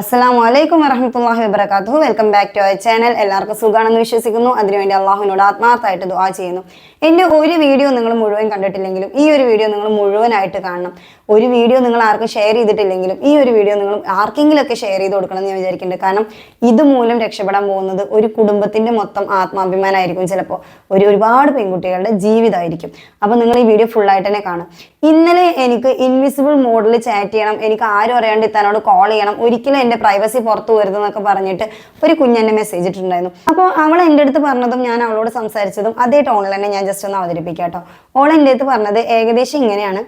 അസ്സലാമു വലൈക്കും വരഹമുല്ലാഹി വബർക്കാത്തു welcome back to our channel എല്ലാവർക്കും സുഖമാണെന്ന് വിശ്വസിക്കുന്നു. അതിനുവേണ്ടി അള്ളാഹുവിനോട് ആത്മാർത്ഥമായിട്ട് ദുആ ചെയ്യുന്നു. എന്റെ ഒരു വീഡിയോ നിങ്ങൾ മുഴുവൻ കണ്ടിട്ടില്ലെങ്കിലും ഈ ഒരു വീഡിയോ നിങ്ങൾ മുഴുവനായിട്ട് കാണണം. ഒരു വീഡിയോ നിങ്ങൾ ആർക്കും ഷെയർ ചെയ്തിട്ടില്ലെങ്കിലും ഈ ഒരു വീഡിയോ നിങ്ങൾ ആർക്കെങ്കിലുമൊക്കെ ഷെയർ ചെയ്ത് കൊടുക്കണം എന്ന് ഞാൻ വിചാരിക്കുന്നുണ്ട്. കാരണം ഇതുമൂലം രക്ഷപ്പെടാൻ പോകുന്നത് ഒരു കുടുംബത്തിന്റെ മൊത്തം ആത്മാഭിമാനമായിരിക്കും ചിലപ്പോൾ ഒരു ഒരുപാട് പെൺകുട്ടികളുടെ ജീവിതമായിരിക്കും അപ്പോൾ നിങ്ങൾ ഈ വീഡിയോ ഫുള്ളായിട്ട് തന്നെ കാണും. ഇന്നലെ എനിക്ക് ഇൻവിസിബിൾ മോഡിൽ ചാറ്റ് ചെയ്യണം. എനിക്ക് ആരും അറിയാണ്ട് ഇത്താനോട് കോൾ ചെയ്യണം. ഒരിക്കലും എന്റെ പ്രൈവസി പുറത്തു വരുതെന്നൊക്കെ പറഞ്ഞിട്ട് ഒരു കുഞ്ഞെന്നെ മെസ്സേജ് ഇട്ടിട്ടുണ്ടായിരുന്നു. അപ്പോൾ അവൾ എന്റെ അടുത്ത് പറഞ്ഞതും ഞാൻ അവളോട് സംസാരിച്ചതും അതേ ടോണിൽ തന്നെ ഞാൻ ജസ്റ്റ് ഒന്ന് അവതരിപ്പിക്കാം കേട്ടോ ഓൾ എന്റെ അടുത്ത് പറഞ്ഞത് ഏകദേശം ഇങ്ങനെയാണ്.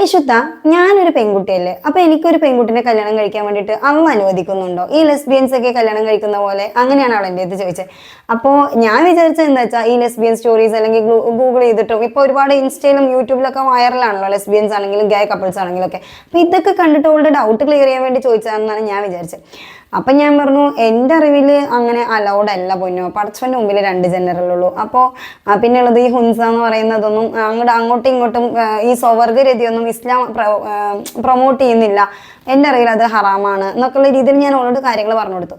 ഐഷുത്ത ഞാനൊരു പെൺകുട്ടിയല്ലേ? അപ്പൊ എനിക്കൊരു പെൺകുട്ടിനെ കല്യാണം കഴിക്കാൻ വേണ്ടിയിട്ട് അമ്മ അനുവദിക്കുന്നുണ്ടോ? ഈ ലെസ്ബിയൻസ് ഒക്കെ കല്യാണം കഴിക്കുന്ന പോലെ അങ്ങനെയാണ് അവൾ എന്റെ അടുത്ത് ചോദിച്ചത്. അപ്പോൾ ഞാൻ വിചാരിച്ചത് എന്താ വെച്ചാൽ ഈ ലെസ്ബിയൻ സ്റ്റോറീസ് അല്ലെങ്കിൽ ഗൂഗിൾ ചെയ്തിട്ടും ഇപ്പൊ ഒരുപാട് ഇൻസ്റ്റയിലും യൂട്യൂബിലൊക്കെ വൈറലാണല്ലോ ലെസ്ബിയൻസ് ആണെങ്കിലും ഗേ കപ്പിൾസ് ആണെങ്കിലും ഒക്കെ. അപ്പൊ ഇതൊക്കെ കണ്ടിട്ട് അവളുടെ ഡൗട്ട് ക്ലിയർ ചെയ്യാൻ വേണ്ടി ചോദിച്ചതെന്നാണ് ഞാൻ വിചാരിച്ചത്. അപ്പൊ ഞാൻ പറഞ്ഞു എന്റെ അറിവിൽ അങ്ങനെ അലൗഡ് അല്ല പൊന്നോ. പടച്ചവന്റെ മുമ്പിൽ രണ്ട് ജനറലുള്ളൂ അപ്പോൾ പിന്നെ ഉള്ളത് ഈ ഹുൻസ എന്ന് പറയുന്നതൊന്നും അങ്ങോട്ട് അങ്ങോട്ടും ഇങ്ങോട്ടും ഈ സ്വവർഗരതിയൊന്നും ഇസ്ലാം പ്രൊമോട്ട് ചെയ്യുന്നില്ല. എന്റെ അറിവിൽ അത് ഹറാമാണ്. എന്നൊക്കെയുള്ള രീതിയിൽ ഞാൻ അവളോട് കാര്യങ്ങൾ പറഞ്ഞു കൊടുത്തു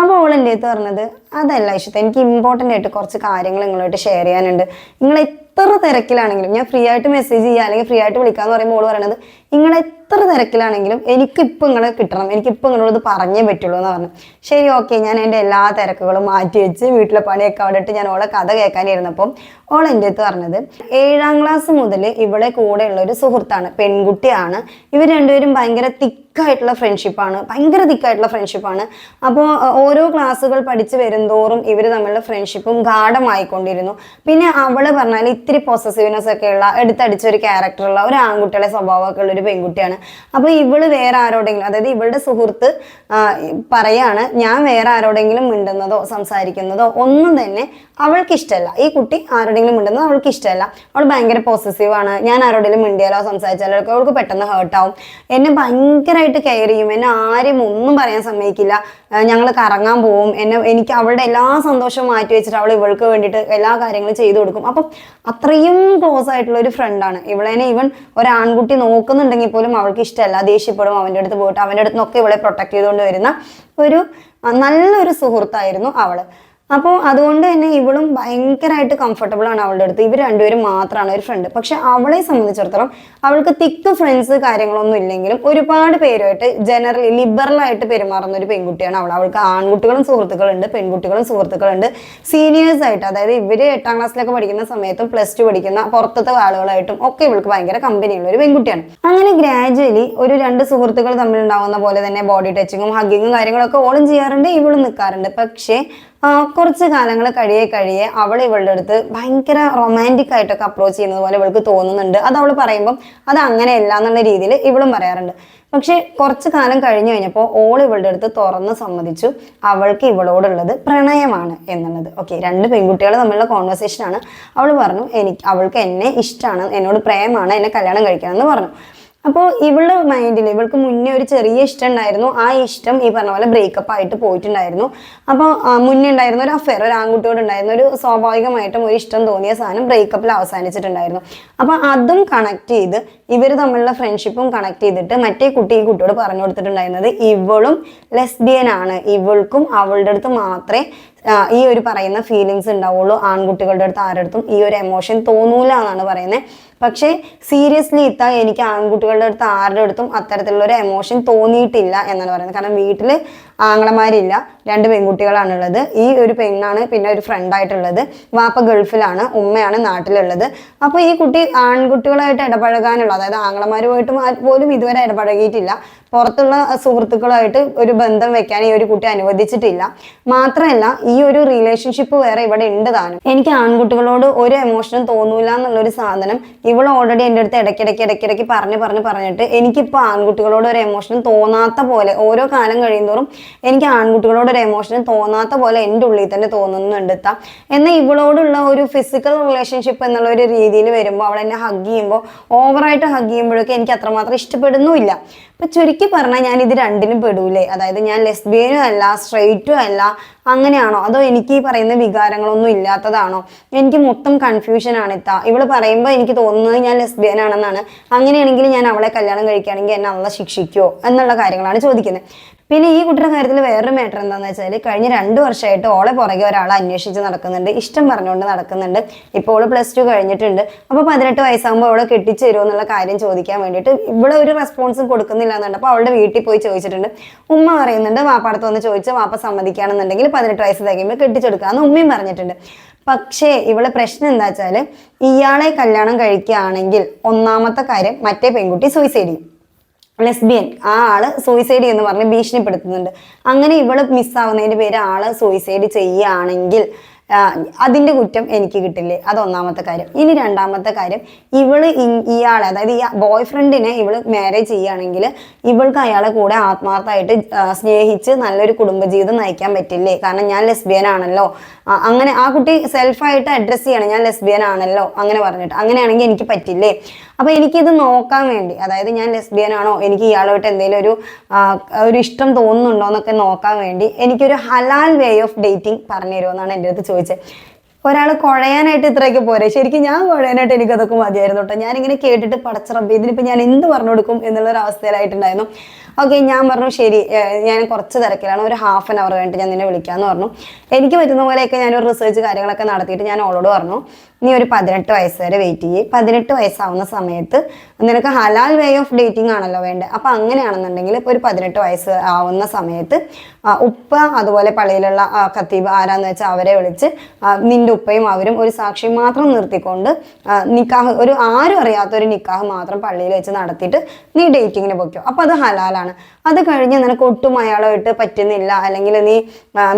അപ്പോൾ അവൾ എന്റെ അടുത്ത് പറഞ്ഞത് അതല്ല ഇഷ്ടം. എനിക്ക് ഇമ്പോർട്ടന്റ് ആയിട്ട് കുറച്ച് കാര്യങ്ങൾ നിങ്ങളായിട്ട് ഷെയർ ചെയ്യാനുണ്ട്. നിങ്ങൾ എത്ര തിരക്കിലാണെങ്കിലും ഞാൻ ഫ്രീ ആയിട്ട് മെസ്സേജ് ചെയ്യുക അല്ലെങ്കിൽ ഫ്രീ ആയിട്ട് വിളിക്കാന്ന് പറയുമ്പോൾ ഓൾ പറയണത് നിങ്ങൾ എത്ര തിരക്കിലാണെങ്കിലും എനിക്കിപ്പോൾ നിങ്ങളെ കിട്ടണം. എനിക്കിപ്പോൾ നിങ്ങളോട് പറഞ്ഞേ പറ്റുള്ളൂ എന്ന് പറഞ്ഞു ശരി ഓക്കെ ഞാൻ എന്റെ എല്ലാ തിരക്കുകളും മാറ്റി വെച്ച് വീട്ടിലെ പണിയൊക്കെ അവിടെ ഇട്ട് ഞാൻ ഓളെ കഥ കേൾക്കാനിരുന്നപ്പം ഓൾ എന്റെ അടുത്ത് പറഞ്ഞത് ഏഴാം ക്ലാസ് മുതൽ ഇവിടെ കൂടെയുള്ള ഒരു സുഹൃത്താണ് പെൺകുട്ടിയാണ്. ഇവർ രണ്ടുപേരും ഭയങ്കര തിക്കായിട്ടുള്ള ഫ്രണ്ട്ഷിപ്പാണ് ഭയങ്കര തിക്കായിട്ടുള്ള ഫ്രണ്ട്ഷിപ്പാണ് അപ്പോൾ ഓരോ ക്ലാസ്സുകൾ പഠിച്ചു വരുന്തോറും ഇവർ തമ്മിലുള്ള ഫ്രണ്ട്ഷിപ്പും ഗാഠമായിക്കൊണ്ടിരുന്നു. പിന്നെ അവൾ പറഞ്ഞാൽ ഇത്തിരി പൊസസീവ്നെസ് ഒക്കെ ഉള്ള എടുത്തടിച്ച ഒരു ക്യാരക്ടറുള്ള ഒരു ആൺകുട്ടികളെ സ്വഭാവമൊക്കെ ഉള്ള ഒരു പെൺകുട്ടിയാണ്. അപ്പോൾ ഇവൾ വേറെ ആരോടെങ്കിലും അതായത് ഇവളുടെ സുഹൃത്ത് പറയാണ് ഞാൻ വേറെ ആരോടെങ്കിലും മിണ്ടുന്നതോ സംസാരിക്കുന്നതോ ഒന്നും തന്നെ അവൾക്ക് ഇഷ്ടമല്ല ഈ കുട്ടി ആരോടെങ്കിലും മിണ്ടുന്നത് അവൾക്ക് ഇഷ്ടമല്ല അവൾ ഭയങ്കര പോസസീവ് ആണ്. ഞാൻ ആരോടെങ്കിലും മിണ്ടിയാലോ സംസാരിച്ചാലോ അവൾക്ക് പെട്ടെന്ന് ഹേർട്ടാവും എന്നെ ഭയങ്കരമായിട്ട് കെയർ ചെയ്യും. എന്നെ ആരും ഒന്നും പറയാൻ സമ്മതിക്കില്ല. ഞങ്ങൾ കറങ്ങാൻ പോവും. എന്നെ എനിക്ക് അവളുടെ എല്ലാ സന്തോഷവും മാറ്റി വെച്ചിട്ട് അവൾ ഇവൾക്ക് വേണ്ടിയിട്ട് എല്ലാ കാര്യങ്ങളും ചെയ്തു കൊടുക്കും. അപ്പം അത്രയും ക്ലോസ് ആയിട്ടുള്ള ഒരു ഫ്രണ്ടാണ് ഇവളെന്നെ ഈവൻ ഒരാൺകുട്ടി നോക്കുന്നുണ്ടെങ്കിൽ പോലും അവൾക്ക് ഇഷ്ടമല്ല. ദേഷ്യപ്പെടും. അവന്റെ അടുത്ത് പോയിട്ട് അവന്റെ അടുത്ത് നിന്നൊക്കെ ഇവളെ പ്രൊട്ടക്ട് ചെയ്തുകൊണ്ട് വരുന്ന ഒരു നല്ലൊരു സുഹൃത്തായിരുന്നു അവൾ. അപ്പോൾ അതുകൊണ്ട് തന്നെ ഇവളും ഭയങ്കരമായിട്ട് കംഫർട്ടബിൾ ആണ് അവളുടെ അടുത്ത്. ഇവർ രണ്ടുപേരും മാത്രമാണ് ഒരു ഫ്രണ്ട് പക്ഷെ അവളെ സംബന്ധിച്ചിടത്തോളം അവൾക്ക് തിക്ക് ഫ്രണ്ട്സ് കാര്യങ്ങളൊന്നും ഇല്ലെങ്കിലും ഒരുപാട് പേരുമായിട്ട് ജനറലി ലിബറൽ ആയിട്ട് പെരുമാറുന്ന ഒരു പെൺകുട്ടിയാണ് അവൾ. അവൾക്ക് ആൺകുട്ടികളും സുഹൃത്തുക്കളുണ്ട് പെൺകുട്ടികളും സുഹൃത്തുക്കളുണ്ട്. സീനിയേഴ്സ് ആയിട്ട് അതായത് ഇവർ എട്ടാം ക്ലാസ്സിലൊക്കെ പഠിക്കുന്ന സമയത്തും പ്ലസ് ടു പഠിക്കുന്ന പുറത്തത്തെ ആളുകളായിട്ടും ഒക്കെ ഇവൾക്ക് ഭയങ്കര കമ്പനിയുള്ള ഒരു പെൺകുട്ടിയാണ്. അങ്ങനെ ഗ്രാജുവലി ഒരു രണ്ട് സുഹൃത്തുക്കൾ തമ്മിൽ ഉണ്ടാവുന്ന പോലെ തന്നെ ബോഡി ടച്ചിങ്ങും ഹഗ്ഗിങ്ങും കാര്യങ്ങളൊക്കെ ഓളും ചെയ്യാറുണ്ട് ഇവളും നിൽക്കാറുണ്ട് പക്ഷേ കുറച്ച് കാലങ്ങൾ കഴിയേ കഴിയേ അവൾ ഇവളുടെ അടുത്ത് ഭയങ്കര റൊമാന്റിക് ആയിട്ടൊക്കെ അപ്രോച്ച് ചെയ്യുന്നത് പോലെ ഇവൾക്ക് തോന്നുന്നുണ്ട്. അത് അവൾ പറയുമ്പം അത് അങ്ങനെയല്ല എന്നുള്ള രീതിയിൽ ഇവളും പറയാറുണ്ട്. പക്ഷെ കുറച്ച് കാലം കഴിഞ്ഞു കഴിഞ്ഞപ്പോൾ ഓൾ ഇവളുടെ അടുത്ത് തുറന്ന് സമ്മതിച്ചു അവൾക്ക് ഇവളോടുള്ളത് പ്രണയമാണ് എന്നുള്ളത്. ഓക്കെ രണ്ട് പെൺകുട്ടികൾ തമ്മിലുള്ള കോൺവെർസേഷൻ ആണ്. അവൾ പറഞ്ഞു എനിക്ക് അവൾക്ക് എന്നെ ഇഷ്ടമാണ് എന്നോട് പ്രേമാണ് എന്നെ കല്യാണം കഴിക്കണം എന്ന് പറഞ്ഞു. അപ്പോൾ ഇവളുടെ മൈൻഡിൽ ഇവൾക്ക് മുന്നേ ഒരു ചെറിയ ഇഷ്ടം ഉണ്ടായിരുന്നു. ആ ഇഷ്ടം ഈ പറഞ്ഞ പോലെ ബ്രേക്കപ്പ് ആയിട്ട് പോയിട്ടുണ്ടായിരുന്നു. അപ്പോൾ മുന്നേ ഉണ്ടായിരുന്ന ഒരു അഫെയർ ഒരു ആൺകുട്ടിയോട് ഉണ്ടായിരുന്ന ഒരു സ്വാഭാവികമായിട്ടും ഒരു ഇഷ്ടം തോന്നിയ സാധനം ബ്രേക്കപ്പിൽ അവസാനിച്ചിട്ടുണ്ടായിരുന്നു. അപ്പോൾ അതും കണക്ട് ചെയ്ത് ഇവർ തമ്മിലുള്ള ഫ്രണ്ട്ഷിപ്പും കണക്ട് ചെയ്തിട്ട് മറ്റേ കുട്ടി ഈ കുട്ടിയോട് പറഞ്ഞു കൊടുത്തിട്ടുണ്ടായിരുന്നത് ഇവളും ലെസ്ബിയൻ ആണ്. ഇവൾക്കും അവളുടെ അടുത്ത് മാത്രമേ ഈ ഒരു പറയുന്ന ഫീലിങ്സ് ഉണ്ടാവുള്ളൂ. ആൺകുട്ടികളുടെ അടുത്ത് ആരുടെ അടുത്തും ഈ ഒരു എമോഷൻ തോന്നൂല എന്നാണ് പറയുന്നത്. പക്ഷേ സീരിയസ്ലി ഇത്ത എനിക്ക് ആൺകുട്ടികളുടെ അടുത്ത് ആരുടെ അടുത്തും അത്തരത്തിലുള്ള ഒരു എമോഷൻ തോന്നിയിട്ടില്ല എന്നാണ് പറയുന്നത്. കാരണം വീട്ടിൽ ആങ്ങളമാരില്ല. രണ്ട് പെൺകുട്ടികളാണുള്ളത്. ഈ ഒരു പെണ്ണാണ് പിന്നെ ഒരു ഫ്രണ്ടായിട്ടുള്ളത് വാപ്പ ഗൾഫിലാണ് ഉമ്മയാണ് നാട്ടിലുള്ളത്. അപ്പോൾ ഈ കുട്ടി ആൺകുട്ടികളായിട്ട് ഇടപഴകാനുള്ള അതായത് ആങ്ങളമാരുമായിട്ട് പോലും ഇതുവരെ ഇടപഴകിയിട്ടില്ല. പുറത്തുള്ള സുഹൃത്തുക്കളായിട്ട് ഒരു ബന്ധം വെക്കാൻ ഈ ഒരു കുട്ടി അനുവദിച്ചിട്ടില്ല. മാത്രമല്ല ഈ ഒരു റിലേഷൻഷിപ്പ് വേറെ ഇവിടെ ഉണ്ട് താനും. എനിക്ക് ആൺകുട്ടികളോട് ഒരു എമോഷനും തോന്നൂല എന്നുള്ള ഒരു സാധനം ഇവൾ ഓൾറെഡി എന്റെ അടുത്ത് ഇടയ്ക്കിടയ്ക്ക് ഇടയ്ക്കിടയ്ക്ക് പറഞ്ഞ് പറഞ്ഞ് പറഞ്ഞിട്ട് എനിക്കിപ്പോൾ ആൺകുട്ടികളോട് ഒരു എമോഷനും തോന്നാത്ത പോലെ ഓരോ കാലം കഴിയുന്തോറും എനിക്ക് ആൺകുട്ടികളോട് ഒരു എമോഷൻ തോന്നാത്ത പോലെ എന്റെ ഉള്ളിൽ തന്നെ തോന്നുന്നുണ്ട് എത്താം എന്നാൽ ഇവളോടുള്ള ഒരു ഫിസിക്കൽ റിലേഷൻഷിപ്പ് എന്നുള്ള ഒരു രീതിയിൽ വരുമ്പോൾ അവൾ എന്നെ ഹഗ് ചെയ്യുമ്പോൾ ഓവറായിട്ട് ഹഗ് ചെയ്യുമ്പോഴൊക്കെ എനിക്ക് അത്രമാത്രം ഇഷ്ടപ്പെടുന്നുമില്ല. അപ്പം ചുരുക്കി പറഞ്ഞാൽ ഞാൻ ഇത് രണ്ടിനും പെടൂലേ? അതായത് ഞാൻ ലെസ്ബിയനും അല്ല സ്ട്രെയിറ്റും അല്ല അങ്ങനെയാണോ? അതോ എനിക്ക് ഈ പറയുന്ന വികാരങ്ങളൊന്നും ഇല്ലാത്തതാണോ? എനിക്ക് മൊത്തം കൺഫ്യൂഷൻ ആണ് ഇത്ത ഇവൾ പറയുമ്പോൾ എനിക്ക് തോന്നുന്നത് ഞാൻ ലെസ്ബിയൻ ആണെന്നാണ്. അങ്ങനെയാണെങ്കിൽ ഞാൻ അവളെ കല്യാണം കഴിക്കുകയാണെങ്കിൽ എന്നെ അവളെ ശിക്ഷിക്കുമോ എന്നുള്ള കാര്യങ്ങളാണ് ചോദിക്കുന്നത്. പിന്നെ ഈ കുട്ടിയുടെ കാര്യത്തിൽ വേറൊരു മാറ്റർ എന്താണെന്ന് വെച്ചാൽ കഴിഞ്ഞ രണ്ട് വർഷമായിട്ട് ഓളെ പുറകെ ഒരാൾ അന്വേഷിച്ച് നടക്കുന്നുണ്ട്. ഇഷ്ടം പറഞ്ഞുകൊണ്ട് നടക്കുന്നുണ്ട്. ഇപ്പോൾ ഓൾ പ്ലസ് ടു കഴിഞ്ഞിട്ടുണ്ട്. അപ്പോൾ പതിനെട്ട് വയസ്സാകുമ്പോൾ അവളെ കെട്ടിച്ചു തരുമോ എന്നുള്ള കാര്യം ചോദിക്കാൻ വേണ്ടിയിട്ട് ഇവിടെ ഒരു റെസ്പോൺസും കൊടുക്കുന്നില്ല എന്നുണ്ട് അപ്പോൾ അവളുടെ വീട്ടിൽ പോയി ചോദിച്ചിട്ടുണ്ട്. ഉമ്മ പറയുന്നുണ്ട് വാപ്പാടത്ത് വന്ന് ചോദിച്ച് വാപ്പ സമ്മതിക്കുകയാണെന്നുണ്ടെങ്കിൽ പതിനെട്ട് വയസ്സ് തികയുമ്പോൾ കെട്ടിച്ചെടുക്കാമെന്ന് ഉമ്മയും പറഞ്ഞിട്ടുണ്ട്. പക്ഷേ ഇവിടെ പ്രശ്നം എന്താ വെച്ചാൽ ഇയാളെ കല്യാണം കഴിക്കുകയാണെങ്കിൽ ഒന്നാമത്തെ കാര്യം മറ്റേ പെൺകുട്ടി സൂയിസൈഡ് ചെയ്യും. ലെസ്ബിയൻ ആ ആൾ സൂയിസൈഡ് എന്ന് പറഞ്ഞ് ഭീഷണിപ്പെടുത്തുന്നുണ്ട്. അങ്ങനെ ഇവൾ മിസ്സാവുന്നതിന്റെ പേര് ആൾ സൂയിസൈഡ് ചെയ്യുകയാണെങ്കിൽ അതിന്റെ കുറ്റം എനിക്ക് കിട്ടില്ലേ? അത് ഒന്നാമത്തെ കാര്യം. ഇനി രണ്ടാമത്തെ കാര്യം ഇവൾ ഇയാളെ അതായത് ഈ ബോയ് ഫ്രണ്ടിനെ ഇവൾ മാരേജ് ചെയ്യുകയാണെങ്കിൽ ഇവൾക്ക് അയാളെ കൂടെ ആത്മാർത്ഥമായിട്ട് സ്നേഹിച്ച് നല്ലൊരു കുടുംബജീവിതം നയിക്കാൻ പറ്റില്ലേ? കാരണം ഞാൻ ലെസ്ബിയൻ ആണല്ലോ. അങ്ങനെ ആ കുട്ടി സെൽഫായിട്ട് അഡ്രസ്സ് ചെയ്യണം ഞാൻ ലെസ്ബിയൻ ആണല്ലോ അങ്ങനെ പറഞ്ഞിട്ട്. അങ്ങനെയാണെങ്കിൽ എനിക്ക് പറ്റില്ലേ? അപ്പൊ എനിക്കിത് നോക്കാൻ വേണ്ടി അതായത് ഞാൻ ലെസ്ബിയൻ ആണോ എനിക്ക് ഇയാളോട്ട് എന്തെങ്കിലും ഒരു ഒരു ഇഷ്ടം തോന്നുന്നുണ്ടോ എന്നൊക്കെ നോക്കാൻ വേണ്ടി എനിക്കൊരു ഹലാൽ വേ ഓഫ് ഡേറ്റിംഗ് പറഞ്ഞു തരുമെന്നാണ് എന്റെ അടുത്ത് ചോദിച്ചത്. ഒരാൾ കുഴയാനായിട്ട് ഇത്രയൊക്കെ പോരെ. ശരിക്കും ഞാൻ കുഴയാനായിട്ട് എനിക്ക് അതൊക്കെ മതിയായിരുന്നു കേട്ടോ. ഞാനിങ്ങനെ കേട്ടിട്ട് പടച്ചറബ് ഇതിനിപ്പോൾ ഞാൻ എന്ത് പറഞ്ഞു കൊടുക്കും എന്നുള്ള ഒരു അവസ്ഥയിലായിട്ടുണ്ടായിരുന്നു. ഓക്കെ ഞാൻ പറഞ്ഞു ശരി. ഞാൻ കുറച്ച് തിരക്കിലാണ്. ഒരു ഹാഫ് ആൻ അവർ കഴിഞ്ഞിട്ട് ഞാൻ നിന്നെ വിളിക്കാമെന്ന് പറഞ്ഞു. എനിക്ക് പറ്റുന്ന പോലെയൊക്കെ ഒരു റിസർച്ച് കാര്യങ്ങളൊക്കെ നടത്തിയിട്ട് ഞാൻ ഓളോട് പറഞ്ഞു നീ ഒരു പതിനെട്ട് വയസ്സ് വരെ വെയിറ്റ് ചെയ്യേ. പതിനെട്ട് വയസ്സാവുന്ന സമയത്ത് നിനക്ക് ഹലാൽ വേ ഓഫ് ഡേറ്റിംഗ് ആണല്ലോ വേണ്ടത് അപ്പം അങ്ങനെയാണെന്നുണ്ടെങ്കിൽ ഇപ്പോൾ ഒരു പതിനെട്ട് വയസ്സ് ആവുന്ന സമയത്ത് ഉപ്പ അതുപോലെ പള്ളിയിലുള്ള കത്തീബ് ആരാന്ന് വെച്ചാൽ അവരെ വിളിച്ച് നിന്റെ ഉപ്പയും അവരും ഒരു സാക്ഷി മാത്രം നിർത്തിക്കൊണ്ട് നിക്കാഹ് ഒരു ആരും അറിയാത്ത ഒരു നിക്കാഹ് മാത്രം പള്ളിയിൽ വെച്ച് നടത്തിയിട്ട് നീ ഡേറ്റിങ്ങിന് പൊയ്ക്കോ. അപ്പോൾ അത് ഹലാലാണ് അത് കഴിഞ്ഞ് നിനക്ക് ഒട്ടും അയാളായിട്ട് പറ്റുന്നില്ല. അല്ലെങ്കിൽ നീ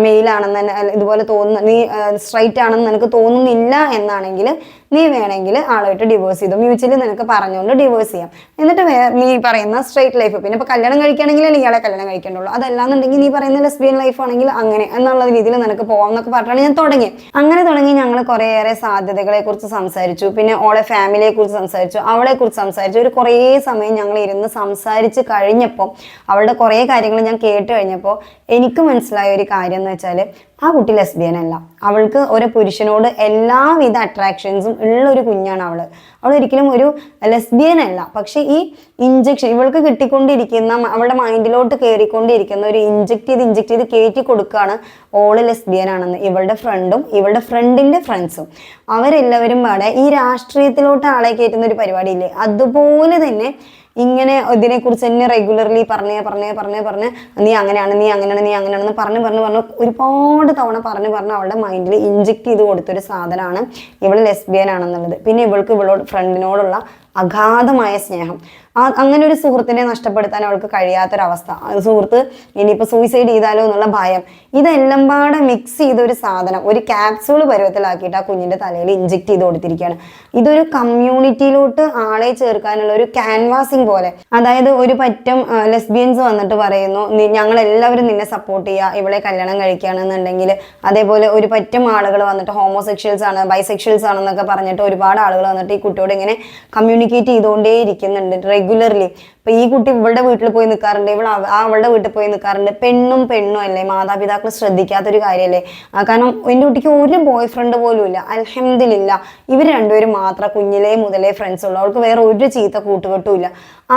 മെയിലാണെന്ന് ഇതുപോലെ തോന്നുന്നു നീ സ്ട്രൈറ്റ് ആണെന്ന് നിനക്ക് തോന്നുന്നില്ല എന്നാണെങ്കിൽ നീ വേണമെങ്കിൽ ആളുമായിട്ട് ഡിവോഴ്സ് ചെയ്തു? മ്യൂച്വലി നിനക്ക് പറഞ്ഞുകൊണ്ട് ഡിവോഴ്സ് ചെയ്യാം. എന്നിട്ട് നീ പറയുന്ന സ്ട്രേറ്റ് ലൈഫ് പിന്നെ ഇപ്പോൾ കല്യാണം കഴിക്കുകയാണെങ്കിൽ ഇയാളെ കല്യാണം കഴിക്കേണ്ടുള്ളൂ. അതല്ലാന്നുണ്ടെങ്കിൽ നീ പറയുന്ന ലെസ്ബിയൻ ലൈഫ് ആണെങ്കിൽ അങ്ങനെ എന്നുള്ള രീതിയിൽ നിനക്ക് പോകാം എന്നൊക്കെ പറഞ്ഞിട്ടാണ് ഞാൻ തുടങ്ങി അങ്ങനെ തുടങ്ങി ഞങ്ങൾ കുറേയേറെ സാധ്യതകളെ കുറിച്ച് സംസാരിച്ചു. പിന്നെ ഓളെ ഫാമിലിയെ കുറിച്ച് സംസാരിച്ചു. അവളെ കുറിച്ച് സംസാരിച്ചു. ഒരു കുറേ സമയം ഞങ്ങൾ ഇരുന്ന് സംസാരിച്ച് കഴിഞ്ഞപ്പോൾ അവളുടെ കുറേ കാര്യങ്ങൾ ഞാൻ കേട്ട് കഴിഞ്ഞപ്പോൾ എനിക്ക് മനസ്സിലായ ഒരു കാര്യം എന്ന് വെച്ചാൽ ആ കുട്ടി ലെസ്ബിയൻ അല്ല. അവൾക്ക് ഒരു പുരുഷനോട് എല്ലാവിധ അട്രാക്ഷൻസും ഉള്ള ഒരു കുഞ്ഞാണ് അവൾ അവൾ ഒരിക്കലും ഒരു ലെസ്ബിയൻ അല്ല. പക്ഷെ ഈ ഇഞ്ചക്ഷൻ ഇവൾക്ക് കിട്ടിക്കൊണ്ടിരിക്കുന്ന അവളുടെ മൈൻഡിലോട്ട് കയറിക്കൊണ്ടിരിക്കുന്ന ഒരു ഇഞ്ചക്ട് ചെയ്ത് ഇഞ്ചക്ട് ചെയ്ത് കയറ്റി കൊടുക്കുകയാണ് ഓൾ ലെസ്ബിയൻ ആണെന്ന്. ഇവളുടെ ഫ്രണ്ടും ഇവളുടെ ഫ്രണ്ടിന്റെ ഫ്രണ്ട്സും അവരെല്ലാവരും പാടെ ഈ രാഷ്ട്രീയത്തിലോട്ട് ആളെ കയറ്റുന്ന ഒരു പരിപാടിയില്ലേ? അതുപോലെ തന്നെ ഇങ്ങനെ ഇതിനെക്കുറിച്ച് തന്നെ റെഗുലർലി പറഞ്ഞേ പറഞ്ഞേ പറഞ്ഞേ പറഞ്ഞ് നീ അങ്ങനെയാണ് നീ അങ്ങനെയാണ് നീ അങ്ങനെയാണെന്ന് പറഞ്ഞ് പറഞ്ഞ് പറഞ്ഞ് ഒരുപാട് തവണ പറഞ്ഞ് പറഞ്ഞ് അവളുടെ മൈൻഡിൽ ഇഞ്ചെക്ട് ചെയ്ത് കൊടുത്തൊരു സാധനമാണ് ഇവൾ ലെസ്ബിയൻ ആണെന്നുള്ളത്. പിന്നെ ഇവൾക്ക് ഇവളോട് ഫ്രണ്ടിനോടുള്ള അഗാധമായ സ്നേഹം. അങ്ങനെ ഒരു സുഹൃത്തിനെ നഷ്ടപ്പെടുത്താൻ അവൾക്ക് കഴിയാത്തൊരവസ്ഥ. സുഹൃത്ത് ഇനിയിപ്പോൾ സൂയിസൈഡ് ചെയ്താലോ എന്നുള്ള ഭയം. ഇതെല്ലാം പാടെ മിക്സ് ചെയ്ത ഒരു സാധനം. ഒരു ക്യാപ്സൂൾ പരുവത്തിലാക്കിയിട്ട് ആ കുഞ്ഞിന്റെ തലയിൽ ഇഞ്ചെക്ട് ചെയ്ത് കൊടുത്തിരിക്കുകയാണ്. ഇതൊരു കമ്മ്യൂണിറ്റിയിലോട്ട് ആളെ ചേർക്കാനുള്ള ഒരു ക്യാൻവാസിങ് പോലെ. അതായത് ഒരു പറ്റം ലെസ്ബിയൻസ് വന്നിട്ട് പറയുന്നു "നീ- ഞങ്ങൾ എല്ലാവരും നിന്നെ സപ്പോർട്ട് ചെയ്യുക ഇവളെ കല്യാണം കഴിക്കുകയാണെന്നുണ്ടെങ്കിൽ അതേപോലെ ഒരു പറ്റം ആളുകൾ വന്നിട്ട് ഹോമോസെക്ഷൽസ് ആണ് ബൈസെക്ഷൽസ് ആണെന്നൊക്കെ പറഞ്ഞിട്ട് ഒരുപാട് ആളുകൾ വന്നിട്ട് ഈ കുട്ടിയോട് ഇങ്ങനെ കമ്മ്യൂണിക്കേറ്റ് ചെയ്തുകൊണ്ടേ ഇരിക്കുന്നുണ്ട് റെഗുലർലി ഇപ്പൊ ഈ കുട്ടി ഇവളുടെ വീട്ടിൽ പോയി നിൽക്കാറുണ്ട് ഇവൾ ആ അവളുടെ വീട്ടിൽ പോയി നിൽക്കാറുണ്ട് പെണ്ണും പെണ്ണും അല്ലേ? മാതാപിതാക്കൾ ശ്രദ്ധിക്കാത്തൊരു കാര്യമല്ലേ കാരണം എന്റെ കുട്ടിക്ക് ഒരു ബോയ് ഫ്രണ്ട് പോലും ഇല്ല. അലഹമ്മദില്ല ഇവർ രണ്ടുപേരും മാത്രം കുഞ്ഞിലേ മുതലേ ഫ്രണ്ട്സ് ഉള്ളൂ. അവൾക്ക് വേറെ ഒരു ചീത്ത കൂട്ടുകെട്ടും ഇല്ല.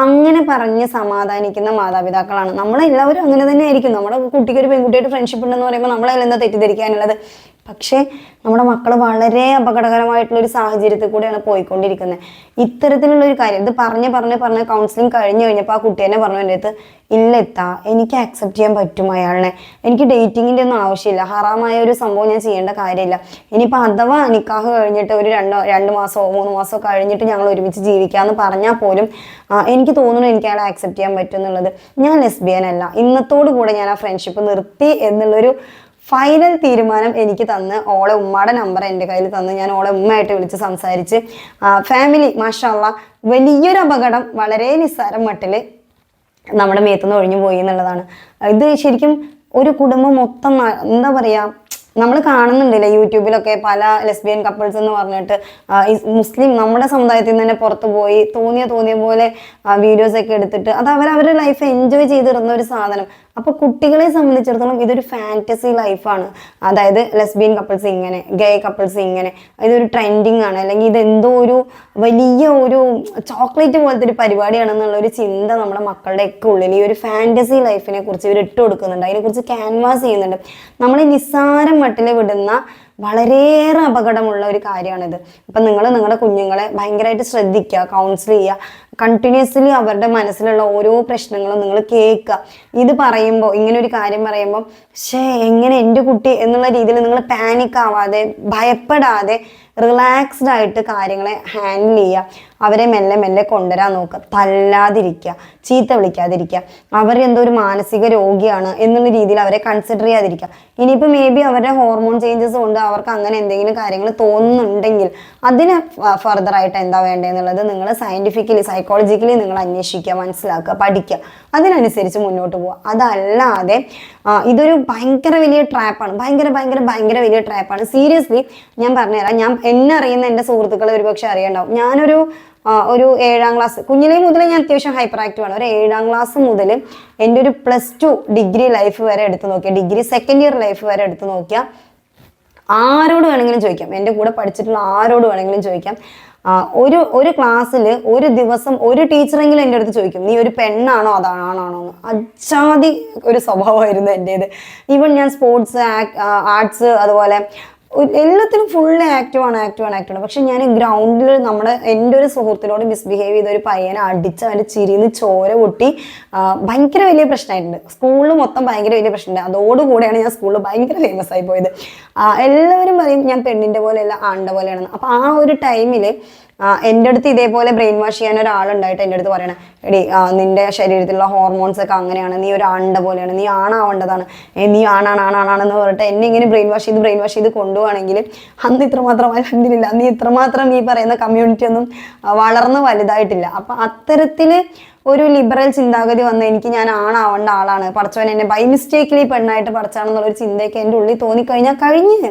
അങ്ങനെ പറഞ്ഞ് സമാധാനിക്കുന്ന മാതാപിതാക്കളാണ്. നമ്മളെല്ലാവരും അങ്ങനെ തന്നെ ആയിരിക്കും നമ്മുടെ കുട്ടിക്ക് ഒരു പെൺകുട്ടിയായിട്ട് ഫ്രണ്ട്ഷിപ്പ് ഉണ്ടെന്ന് പറയുമ്പോൾ നമ്മളതിലെന്താ തെറ്റിദ്ധരിക്കാനുള്ളത്? പക്ഷേ നമ്മുടെ മക്കൾ വളരെ അപകടകരമായിട്ടുള്ള ഒരു സാഹചര്യത്തിൽ കൂടെയാണ് പോയിക്കൊണ്ടിരിക്കുന്നത്. ഇത്തരത്തിലുള്ള ഒരു കാര്യം ഇത് പറഞ്ഞ് പറഞ്ഞ് പറഞ്ഞ് കൗൺസിലിംഗ് കഴിഞ്ഞ് കഴിഞ്ഞപ്പോൾ ആ കുട്ടി തന്നെ പറഞ്ഞു എന്റെ അടുത്ത് ഇല്ല എത്താ എനിക്ക് ആക്സെപ്റ്റ് ചെയ്യാൻ പറ്റും അയാളിനെ. എനിക്ക് ഡേറ്റിങ്ങിന്റെ ഒന്നും ആവശ്യമില്ല. ഹറാമായ ഒരു സംഭവം ഞാൻ ചെയ്യേണ്ട കാര്യമില്ല. ഇനിയിപ്പോൾ അഥവാ നിക്കാഹ് കഴിഞ്ഞിട്ട് ഒരു രണ്ടോ രണ്ട് മാസമോ മൂന്ന് മാസമോ കഴിഞ്ഞിട്ട് ഞങ്ങൾ ഒരുമിച്ച് ജീവിക്കാമെന്ന് പറഞ്ഞാൽ പോലും എനിക്ക് തോന്നുന്നു എനിക്ക് അയാളെ ആക്സെപ്റ്റ് ചെയ്യാൻ പറ്റും എന്നുള്ളത്. ഞാൻ ലെസ്ബിയൻ അല്ല. ഇന്നത്തോടു കൂടെ ഞാൻ ആ ഫ്രണ്ട്ഷിപ്പ് നിർത്തി എന്നുള്ളൊരു ഫൈനൽ തീരുമാനം എനിക്ക് തന്ന് ഓളെ ഉമ്മയുടെ നമ്പർ എന്റെ കയ്യിൽ തന്ന് ഞാൻ ഓളെ ഉമ്മയായിട്ട് വിളിച്ച് സംസാരിച്ച്. ഫാമിലി മാഷാള്ള വലിയൊരു അപകടം വളരെ നിസ്സാരം മട്ടിൽ നമ്മുടെ മേത്തുനിന്ന് ഒഴിഞ്ഞു പോയി എന്നുള്ളതാണ്. ഇത് ശരിക്കും ഒരു കുടുംബം മൊത്തം എന്താ പറയുക നമ്മൾ കാണുന്നുണ്ടല്ലേ യൂട്യൂബിലൊക്കെ പല ലെസ്ബിയൻ കപ്പിൾസ് എന്ന് പറഞ്ഞിട്ട്. മുസ്ലിം നമ്മുടെ സമുദായത്തിൽ നിന്ന് തന്നെ പുറത്തു പോയി തോന്നിയ തോന്നിയ പോലെ വീഡിയോസ് ഒക്കെ എടുത്തിട്ട് അത് അവർ അവരുടെ ലൈഫ് എൻജോയ് ചെയ്തിരുന്ന ഒരു സാധനം. അപ്പോൾ കുട്ടികളെ സംബന്ധിച്ചിടത്തോളം ഇതൊരു ഫാന്റസി ലൈഫാണ് അതായത് ലെസ്ബിയൻ കപ്പിൾസ് ഇങ്ങനെ ഗേ കപ്പിൾസ് ഇങ്ങനെ ഇതൊരു ട്രെൻഡിങ് ആണ്. അല്ലെങ്കിൽ ഇതെന്തോ ഒരു വലിയ ഒരു ചോക്ലേറ്റ് പോലത്തെ ഒരു പരിപാടിയാണെന്നുള്ള ഒരു ചിന്ത നമ്മുടെ മക്കളുടെ ഒക്കെ ഉള്ളിൽ ഈ ഒരു ഫാന്റസി ലൈഫിനെ കുറിച്ച് ഇവർ ഇട്ട് കൊടുക്കുന്നുണ്ട് അതിനെക്കുറിച്ച് ക്യാൻവാസ് ചെയ്യുന്നുണ്ട്. നമ്മൾ നിസ്സാരം മട്ടിൽ വിടുന്ന വളരെയേറെ അപകടമുള്ള ഒരു കാര്യമാണിത്. അപ്പം നിങ്ങൾ നിങ്ങളുടെ കുഞ്ഞുങ്ങളെ ഭയങ്കരമായിട്ട് ശ്രദ്ധിക്കുക കൗൺസിൽ ചെയ്യുക കണ്ടിന്യൂസ്ലി അവരുടെ മനസ്സിലുള്ള ഓരോ പ്രശ്നങ്ങളും നിങ്ങൾ കേൾക്കുക. ഇത് പറയുമ്പോൾ ഇങ്ങനെ ഒരു കാര്യം പറയുമ്പോൾ ഷേ എങ്ങനെ എന്റെ കുട്ടി? എന്നുള്ള രീതിയിൽ നിങ്ങൾ പാനിക് ആവാതെ ഭയപ്പെടാതെ റിലാക്സ്ഡ് ആയിട്ട് കാര്യങ്ങളെ ഹാൻഡിൽ ചെയ്യുക. അവരെ മെല്ലെ മെല്ലെ കൊണ്ടുവരാൻ നോക്കുക. തല്ലാതിരിക്കുക. ചീത്ത വിളിക്കാതിരിക്കുക. അവർ എന്തോ ഒരു മാനസിക രോഗിയാണ് എന്നുള്ള രീതിയിൽ അവരെ കൺസിഡർ ചെയ്യാതിരിക്കുക. ഇനിയിപ്പോൾ മേ ബി അവരുടെ ഹോർമോൺ ചേഞ്ചസ് കൊണ്ട് അവർക്ക് അങ്ങനെ എന്തെങ്കിലും കാര്യങ്ങൾ തോന്നുന്നുണ്ടെങ്കിൽ അതിന് ഫർദർ ആയിട്ട് എന്താ വേണ്ടതെന്നുള്ളത് നിങ്ങൾ സയന്റിഫിക്കലി സൈക്കോളജിക്കലി നിങ്ങൾ അന്വേഷിക്കുക മനസ്സിലാക്കുക പഠിക്കുക. അതിനനുസരിച്ച് മുന്നോട്ട് പോവുക. അതല്ലാതെ ഇതൊരു ഭയങ്കര വലിയ ട്രാപ്പാണ് ഭയങ്കര ഭയങ്കര ഭയങ്കര വലിയ ട്രാപ്പാണ് സീരിയസ്ലി ഞാൻ പറഞ്ഞുതരാം. ഞാൻ എന്നെ അറിയുന്ന എന്റെ സുഹൃത്തുക്കൾ ഒരുപക്ഷെ അറിയണ്ടാവും. ഞാനൊരു ഒരു ഏഴാം ക്ലാസ് കുഞ്ഞിലേ മുതൽ ഞാൻ അത്യാവശ്യം ഹൈപ്പർ ആക്റ്റീവ് ആണ്. ഒരു ഏഴാം ക്ലാസ് മുതൽ എന്റെ ഒരു പ്ലസ് ടു ഡിഗ്രി ലൈഫ് വരെ എടുത്തു നോക്കിയ ഡിഗ്രി സെക്കൻഡ് ഇയർ ലൈഫ് വരെ എടുത്തു നോക്കിയാൽ ആരോട് വേണമെങ്കിലും ചോദിക്കാം. എന്റെ കൂടെ പഠിച്ചിട്ടുള്ള ആരോട് വേണമെങ്കിലും ചോദിക്കാം. ഒരു ഒരു ക്ലാസ്സിൽ ഒരു ദിവസം ഒരു ടീച്ചറെങ്കിലും എന്റെ അടുത്ത് ചോദിക്കും നീ ഒരു പെണ്ണാണോ അതാണാണോ എന്ന്. അജാതി ഒരു സ്വഭാവമായിരുന്നു എന്റേത്. ഈവൻ ഞാൻ സ്പോർട്സ് ആർട്സ് അതുപോലെ എല്ലാത്തിനും ഫുൾ ആക്റ്റീവ് ആണ് ആക്റ്റീവ് ആണ് ആക്റ്റീവ് ആണ്. പക്ഷെ ഞാൻ ഗ്രൗണ്ടിൽ നമ്മുടെ എന്റെ ഒരു സുഹൃത്തിനോട് മിസ്ബിഹേവ് ചെയ്ത ഒരു പയ്യനെ അടിച്ച് അവന്റെ ചിരിന്ന് ചോര പൊട്ടി ഭയങ്കര വലിയ പ്രശ്നമായിട്ടുണ്ട്. സ്കൂളിൽ മൊത്തം ഭയങ്കര വലിയ പ്രശ്നമുണ്ട്. അതോടുകൂടെയാണ് ഞാൻ സ്കൂളിൽ ഭയങ്കര ഫേമസ് ആയി പോയത്. എല്ലാവരും പറയും ഞാൻ പെണ്ണിന്റെ പോലെയല്ല ആണിന്റെ പോലെയാണെന്ന്. അപ്പോൾ ആ ഒരു ടൈമിൽ എന്റെ അടുത്ത് ഇതേപോലെ ബ്രെയിൻ വാഷ് ചെയ്യാൻ ഒരാളുണ്ടായിട്ട് എന്റെ അടുത്ത് പറയണേ എടി നിന്റെ ശരീരത്തിലുള്ള ഹോർമോൺസ് ഒക്കെ അങ്ങനെയാണ് നീ ഒരു ആണിന്റെ പോലെയാണ് നീ ആണാവേണ്ടതാണ്. നീ ആണാണ് ആണാണെന്ന് പറഞ്ഞിട്ട് എന്നെ ഇങ്ങനെ ബ്രെയിൻ വാഷ് ചെയ്ത് ബ്രെയിൻ വാഷ് ചെയ്ത് കൊണ്ടുപോവാണെങ്കിൽ അന്ന് ഇത്രമാത്രം അലഹദില്ല അന്ന് ഇത്രമാത്രം ഈ പറയുന്ന കമ്മ്യൂണിറ്റി ഒന്നും വളർന്ന് വലുതായിട്ടില്ല. അപ്പം അത്തരത്തിൽ ഒരു ലിബറൽ ചിന്താഗതി വന്ന് എനിക്ക് ഞാൻ ആണാവേണ്ട ആളാണ്. പഠിച്ചവൻ എന്നെ ബൈ മിസ്റ്റേക്കിലി പെണ്ണായിട്ട് പഠിച്ചാണെന്നുള്ള ഒരു ചിന്തയൊക്കെ എന്റെ ഉള്ളിൽ തോന്നിക്കഴിഞ്ഞാൽ കഴിഞ്ഞ്.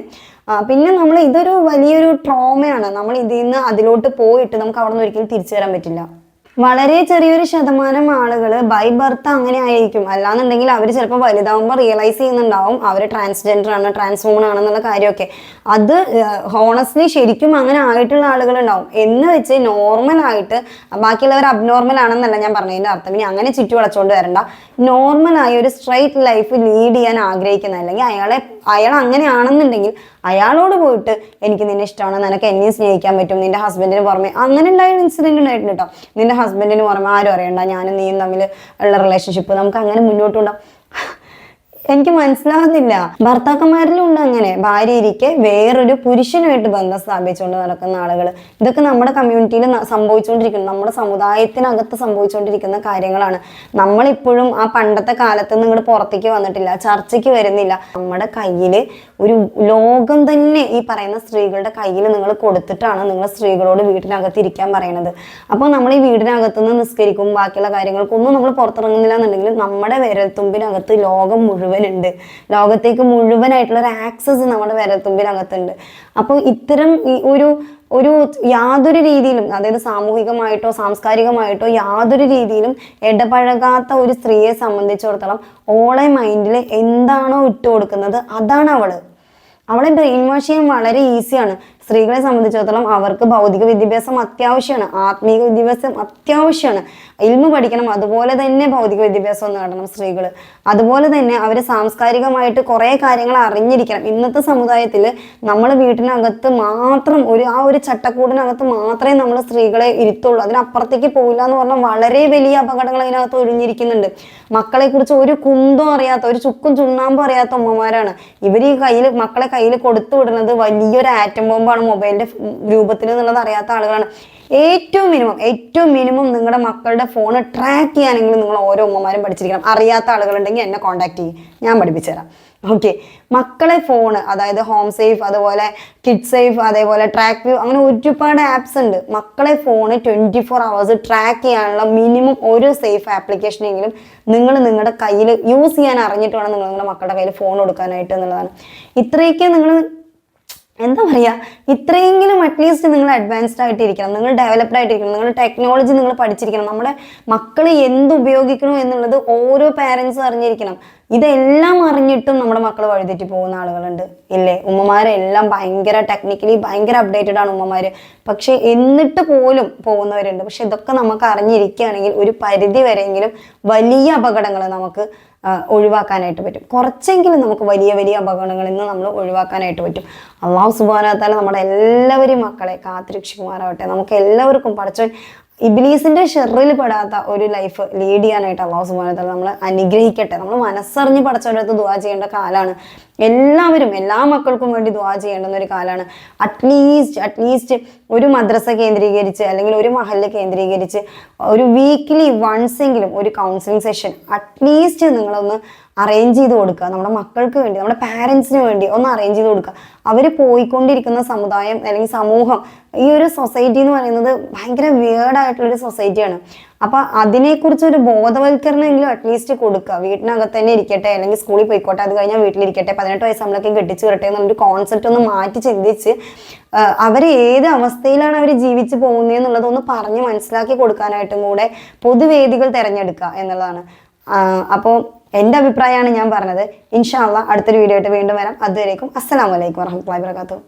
പിന്നെ നമ്മൾ ഇതൊരു വലിയൊരു ട്രോമയാണ് നമ്മൾ ഇതിൽ നിന്ന് അതിലോട്ട് പോയിട്ട് നമുക്ക് അവിടെ നിന്ന് ഒരിക്കലും തിരിച്ചു വരാൻ പറ്റില്ല. വളരെ ചെറിയൊരു ശതമാനം ആളുകൾ ബൈ ബർത്ത് അങ്ങനെ ആയിരിക്കും. അല്ലാന്നുണ്ടെങ്കിൽ അവർ ചിലപ്പോൾ വലുതാവുമ്പോൾ റിയലൈസ് ചെയ്യുന്നുണ്ടാവും. അവർ ട്രാൻസ്ജെൻഡർ ആണ് ട്രാൻസ്ഫോമൺ ആണെന്നുള്ള കാര്യമൊക്കെ. അത് ഹോണസ്റ്റ്ലി ശരിക്കും അങ്ങനെ ആയിട്ടുള്ള ആളുകൾ ഉണ്ടാവും എന്ന് വെച്ച് നോർമൽ ആയിട്ട് ബാക്കിയുള്ളവർ അബ്നോർമൽ ആണെന്നല്ല ഞാൻ പറഞ്ഞതിന്റെ അർത്ഥം ഇനി അങ്ങനെ ചുറ്റി വളച്ചുകൊണ്ട് വരണ്ട. നോർമൽ ആയി ഒരു സ്ട്രൈറ്റ് ലൈഫ് ലീഡ് ചെയ്യാൻ ആഗ്രഹിക്കുന്ന അല്ലെങ്കിൽ അയാളെ അയാൾ അങ്ങനെയാണെന്നുണ്ടെങ്കിൽ അയാളോട് പോയിട്ട് എനിക്ക് നിന്നെ ഇഷ്ടമാണ് നിനക്ക് എന്നെയും സ്നേഹിക്കാൻ പറ്റും നിന്റെ ഹസ്ബൻഡിന് പുറമെ അങ്ങനെ ഉണ്ടായ ഇൻസിഡന്റ് ഉണ്ടായിട്ടുണ്ട് കേട്ടോ നിന്റെ ഹസ്ബൻഡിന് പുറമെ ആരും അറിയണ്ട ഞാനും നീയും തമ്മിൽ ഉള്ള റിലേഷൻഷിപ്പ് നമുക്ക് അങ്ങനെ മുന്നോട്ട് കൊണ്ടുപോകാം എനിക്ക് മനസ്സിലാകുന്നില്ല ഭർത്താക്കന്മാരിലും ഉണ്ട് അങ്ങനെ. ഭാര്യ ഇരിക്കെ വേറൊരു പുരുഷനുമായിട്ട് ബന്ധം സ്ഥാപിച്ചുകൊണ്ട് നടക്കുന്ന ആളുകൾ ഇതൊക്കെ നമ്മുടെ കമ്മ്യൂണിറ്റിയിൽ സംഭവിച്ചുകൊണ്ടിരിക്കുന്നു. നമ്മുടെ സമുദായത്തിനകത്ത് സംഭവിച്ചുകൊണ്ടിരിക്കുന്ന കാര്യങ്ങളാണ്. നമ്മളിപ്പോഴും ആ പണ്ടത്തെ കാലത്ത് നിന്ന് ഇങ്ങോട്ട് പുറത്തേക്ക് വന്നിട്ടില്ല. ചർച്ചയ്ക്ക് വരുന്നില്ല. നമ്മുടെ കയ്യിൽ ഒരു ലോകം തന്നെ ഈ പറയുന്ന സ്ത്രീകളുടെ കയ്യിൽ നിങ്ങൾ കൊടുത്തിട്ടാണ് നിങ്ങൾ സ്ത്രീകളോട് വീട്ടിനകത്ത് ഇരിക്കാൻ പറയുന്നത് അപ്പോൾ നമ്മൾ ഈ വീടിനകത്ത് നിന്ന് നിസ്കരിക്കും ബാക്കിയുള്ള കാര്യങ്ങൾക്കൊന്നും നമ്മൾ പുറത്തിറങ്ങുന്നില്ല എന്നുണ്ടെങ്കിൽ നമ്മുടെ വിരൽത്തുമ്പിനകത്ത് ലോകം മുഴുവനുണ്ട്. ലോകത്തേക്ക് മുഴുവനായിട്ടുള്ള ഒരു ആക്സസ് നമ്മുടെ വിരൽത്തുമ്പിനകത്തുണ്ട് അപ്പോൾ ഇത്തരം ഒരു ഒരു യാതൊരു രീതിയിലും അതായത് സാമൂഹികമായിട്ടോ സാംസ്കാരികമായിട്ടോ യാതൊരു രീതിയിലും ഇടപഴകാത്ത ഒരു സ്ത്രീയെ സംബന്ധിച്ചിടത്തോളം ഓളെ മൈൻഡിൽ എന്താണോ ഇട്ട് കൊടുക്കുന്നത് അതാണ് അവൾ. അവളെ ബ്രെയിൻ വാഷ് ചെയ്യാൻ വളരെ ഈസിയാണ് സ്ത്രീകളെ സംബന്ധിച്ചിടത്തോളം അവർക്ക് ഭൗതിക വിദ്യാഭ്യാസം അത്യാവശ്യമാണ് ആത്മീയ വിദ്യാഭ്യാസം അത്യാവശ്യമാണ്. ഇൽമ പഠിക്കണം അതുപോലെ തന്നെ ഭൗതിക വിദ്യാഭ്യാസം നേടണം സ്ത്രീകൾ അതുപോലെ തന്നെ അവർ സാംസ്കാരികമായിട്ട് കുറേ കാര്യങ്ങൾ അറിഞ്ഞിരിക്കണം. ഇന്നത്തെ സമുദായത്തിൽ നമ്മൾ വീട്ടിനകത്ത് മാത്രം ഒരു ആ ഒരു ചട്ടക്കൂടിനകത്ത് മാത്രമേ നമ്മൾ സ്ത്രീകളെ ഇരുത്തുള്ളൂ. അതിനപ്പുറത്തേക്ക് പോയില്ല എന്ന് പറഞ്ഞാൽ വളരെ വലിയ അപകടങ്ങൾ അതിനകത്ത് ഒഴിഞ്ഞിരിക്കുന്നുണ്ട്. മക്കളെ കുറിച്ച് ഒരു കുന്തും അറിയാത്ത ഒരു ചുക്കും ചുണ്ണാമ്പും അറിയാത്ത ഉമ്മമാരാണ് ഇവർ ഈ കയ്യിൽ മക്കളെ കയ്യിൽ കൊടുത്തു വിടുന്നത് വലിയൊരു ആറ്റം ബോംബാണ് മൊബൈലിന്റെ രൂപത്തിൽ എന്നുള്ളത് അറിയാത്ത ആളുകളാണ്. ഏറ്റവും മിനിമം ഏറ്റവും മിനിമം നിങ്ങളുടെ മക്കളുടെ ഫോൺ ട്രാക്ക് ചെയ്യാനെങ്കിലും നിങ്ങൾ ഓരോ ഉമ്മമാരും പഠിച്ചിരിക്കണം. അറിയാത്ത ആളുകളുണ്ടെങ്കിൽ എന്നെ കോൺടാക്ട് ചെയ്യും. ഞാൻ പഠിപ്പിച്ചു തരാം ഓക്കെ മക്കളെ ഫോൺ അതായത് ഹോം സേഫ് അതുപോലെ കിഡ് സേഫ് അതേപോലെ ട്രാക്ക് വ്യൂ അങ്ങനെ ഒരുപാട് ആപ്സ് ഉണ്ട്. മക്കളെ phone twenty four hours track ചെയ്യാനുള്ള മിനിമം ഒരു സേഫ് ആപ്ലിക്കേഷനെങ്കിലും നിങ്ങൾ നിങ്ങളുടെ കയ്യിൽ യൂസ് ചെയ്യാൻ അറിഞ്ഞിട്ട് വേണം നിങ്ങൾ നിങ്ങളുടെ മക്കളുടെ കയ്യിൽ ഫോൺ കൊടുക്കാനായിട്ട് എന്നുള്ളതാണ്. ഇത്രയൊക്കെ നിങ്ങൾ എന്താ പറയുക ഇത്രയെങ്കിലും അറ്റ്ലീസ്റ്റ് നിങ്ങൾ അഡ്വാൻസ്ഡ് ആയിട്ടിരിക്കണം. നിങ്ങൾ ഡെവലപ്ഡ് ആയിട്ടിരിക്കണം. നിങ്ങൾ ടെക്നോളജി നിങ്ങൾ പഠിച്ചിരിക്കണം. നമ്മുടെ മക്കൾ എന്ത് ഉപയോഗിക്കണം എന്നുള്ളത് ഓരോ പാരൻസും അറിഞ്ഞിരിക്കണം. ഇതെല്ലാം അറിഞ്ഞിട്ടും നമ്മുടെ മക്കൾ വഴിതെറ്റി പോകുന്ന ആളുകളുണ്ട്. ഇല്ലേ? ഉമ്മമാരെല്ലാം ഭയങ്കര ടെക്നിക്കലി ഭയങ്കര അപ്ഡേറ്റഡ് ആണ് ഉമ്മമാര്. പക്ഷെ എന്നിട്ട് പോലും പോകുന്നവരുണ്ട്. പക്ഷെ ഇതൊക്കെ നമുക്ക് അറിഞ്ഞിരിക്കുകയാണെങ്കിൽ ഒരു പരിധി വരെയെങ്കിലും വലിയ അപകടങ്ങൾ നമുക്ക് ഒഴിവാക്കാനായിട്ട് പറ്റും. കുറച്ചെങ്കിലും നമുക്ക് വലിയ വലിയ അപകടങ്ങളിൽ നിന്ന് നമ്മൾ ഒഴിവാക്കാനായിട്ട് പറ്റും. അള്ളാഹു സുബാനത്താല നമ്മുടെ എല്ലാവരെയും മക്കളെ കാത്തിരക്ഷിക്കുമാറാവട്ടെ. നമുക്ക് എല്ലാവർക്കും പഠിച്ചവൻ ഇബിലീസിന്റെ ഷെറിൽ പെടാത്ത ഒരു ലൈഫ് ലീഡ് ചെയ്യാനായിട്ട് അള്ളാഹു സുബാനത്താല നമ്മൾ അനുഗ്രഹിക്കട്ടെ. നമ്മൾ മനസ്സറിഞ്ഞ് പഠിച്ചവരടുത്ത് ദുവാ ചെയ്യേണ്ട കാലമാണ് എല്ലാവരും എല്ലാ മക്കൾക്കും വേണ്ടി ദ്വാ ചെയ്യേണ്ടുന്ന ഒരു കാലമാണ് അറ്റ്ലീസ്റ്റ് അറ്റ്ലീസ്റ്റ് ഒരു മദ്രസ കേന്ദ്രീകരിച്ച് അല്ലെങ്കിൽ ഒരു മഹല്ല കേന്ദ്രീകരിച്ച് ഒരു വീക്ക്ലി വൺസ് എങ്കിലും ഒരു കൗൺസിലിംഗ് സെഷൻ അറ്റ്ലീസ്റ്റ് നിങ്ങളൊന്ന് അറേഞ്ച് ചെയ്ത് കൊടുക്കുക. നമ്മുടെ മക്കൾക്ക് വേണ്ടി നമ്മുടെ പാരൻസിന് വേണ്ടി ഒന്ന് അറേഞ്ച് ചെയ്ത് കൊടുക്കുക. അവർ പോയിക്കൊണ്ടിരിക്കുന്ന സമുദായം അല്ലെങ്കിൽ സമൂഹം ഈ ഒരു സൊസൈറ്റി എന്ന് പറയുന്നത് ഭയങ്കര വേർഡായിട്ടുള്ളൊരു സൊസൈറ്റിയാണ് അപ്പൊ അതിനെക്കുറിച്ച് ഒരു ബോധവൽക്കരണമെങ്കിലും അറ്റ്ലീസ്റ്റ് കൊടുക്കുക. വീട്ടിനകത്ത് തന്നെ ഇരിക്കട്ടെ അല്ലെങ്കിൽ സ്കൂളിൽ പോയിക്കോട്ടെ അത് കഴിഞ്ഞാൽ വീട്ടിലിരിക്കട്ടെ പതിനെട്ട് വയസ്സ് നമ്മളൊക്കെ കെട്ടിച്ചു വിടട്ടെ എന്നൊരു കോൺസെപ്റ്റ് ഒന്ന് മാറ്റി ചിന്തിച്ച് അവർ ഏത് അവസ്ഥയിലാണ് അവർ ജീവിച്ച് പോകുന്നത് എന്നുള്ളത് ഒന്ന് പറഞ്ഞ് മനസ്സിലാക്കി കൊടുക്കാനായിട്ടും കൂടെ പൊതുവേദികൾ തിരഞ്ഞെടുക്കുക എന്നുള്ളതാണ്. അപ്പോൾ എന്റെ അഭിപ്രായമാണ് ഞാൻ പറഞ്ഞത്. ഇൻഷാല്ല അടുത്തൊരു വീഡിയോ ആയിട്ട് വീണ്ടും വരാം. അതുവരേക്കും അസ്സലാമലൈക്കും വറഹമത്തുള്ളാഹി വബറകാതുഹു.